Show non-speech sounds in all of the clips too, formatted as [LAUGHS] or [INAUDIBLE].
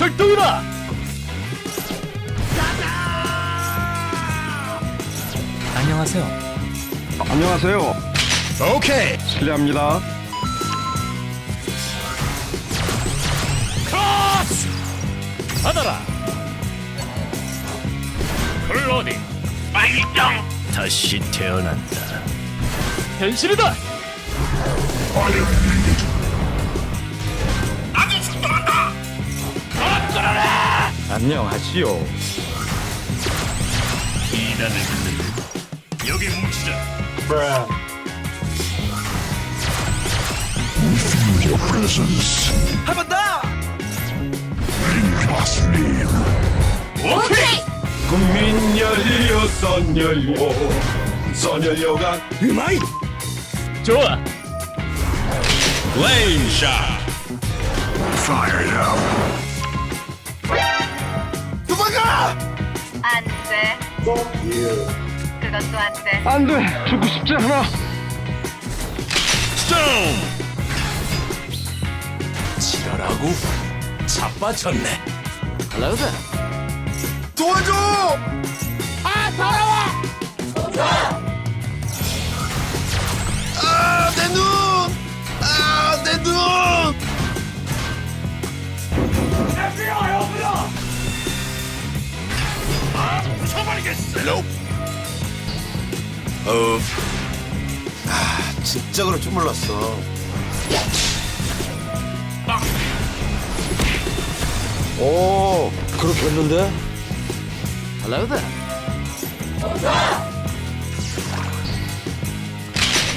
출동이다! 안녕하세요. 안녕하세요. 오케이. 실례합니다. 크로스! 받아라. 클로디. 말정 다시 태어난다. 변신이다. 안녕하시오. 여기 뭉치자. 오케이 국민 열리요 선열요 선열요가 음아이. 좋아. 레인샷. 도망가! 안 돼. 그것도 안 돼. 안 돼. 죽고 싶지 않아. 스톤. 지랄하고 자빠졌네. 도와줘! 아, 부숴버리겠어. 어, 아, 진짜 그럴 줄 몰랐어. 오, 그렇게 했는데?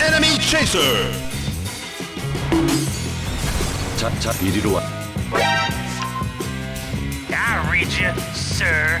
에너미 체이서! 자, 자, 이리로 와. I read you, sir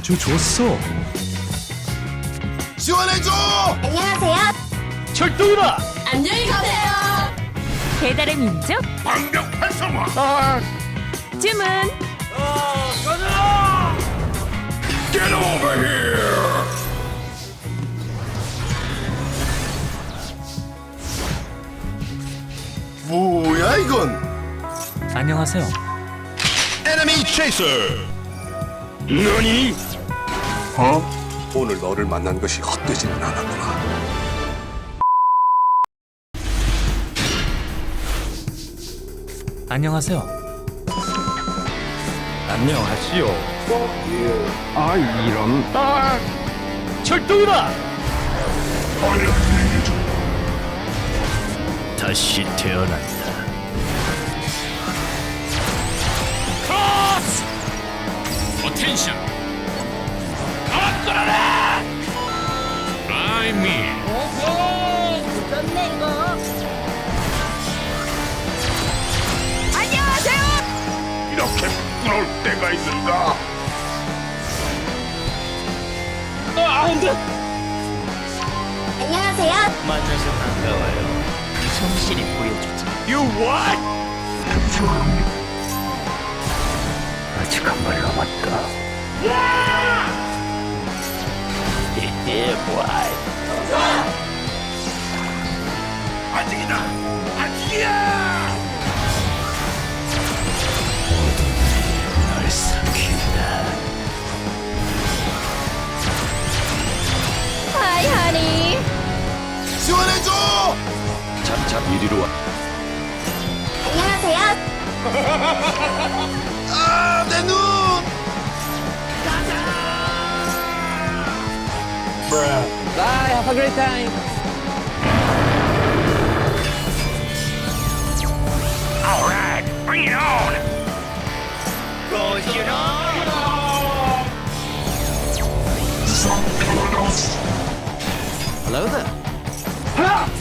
아주 좋소. 지원해줘! 안녕하세요. 출동이다. 안녕히 가세요. 배달의 민족 방벽 활성화 주문 Get over here 뭐야, 이건? 안녕하세요. 에너미 체이서! 너니? 오늘 너를 만난 것이 헛되지는 않았구나. 안녕하세요. 안녕하시오. 아, 이런. 아! 출동이다. 다시 태어난다. 크로스! 포텐셜! 라이미! 에헤이, 무섭네 이거. 안녕하세요. 이렇게 부끄러울 때가 있는가 아, 안 돼! 안녕하세요. 만나서 반가워요. 정신이 보여주지. You what? 아직 한 발 남았다. [LAUGHS] 예, boy. 아 직이다 아직이야 널 삼킨다. 하이 하니. 지원해줘! 자, 자, 이리로 와. 안녕하세요. [LAUGHS] 아, 내 눈! All right, bring it on. It on. Hello there. Ah!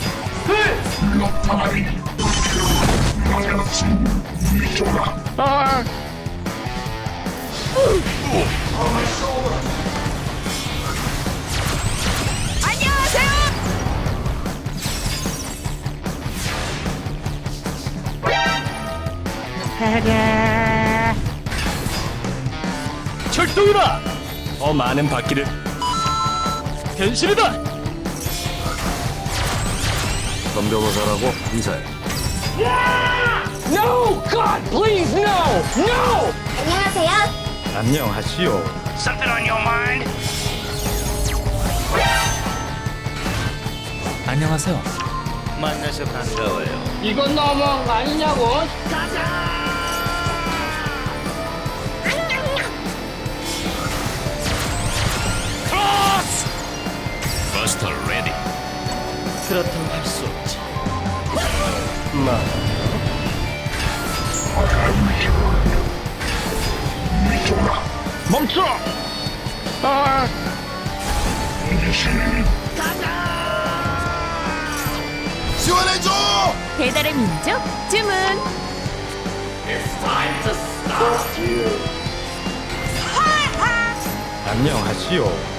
출동이다. 더 많은 바퀴를. 변신이다. 덤벼보자라고 인사해. 안녕하세요. 안녕하시오. Something on your mind? 안녕하세요. 만나서 반가워요. 이건 너무한 거 아니냐고? Buster ready. 그렇다고 할 수 없지. 마. 멈춰! 아! 지원해줘! 배달의 민족 주문. 안녕하시오.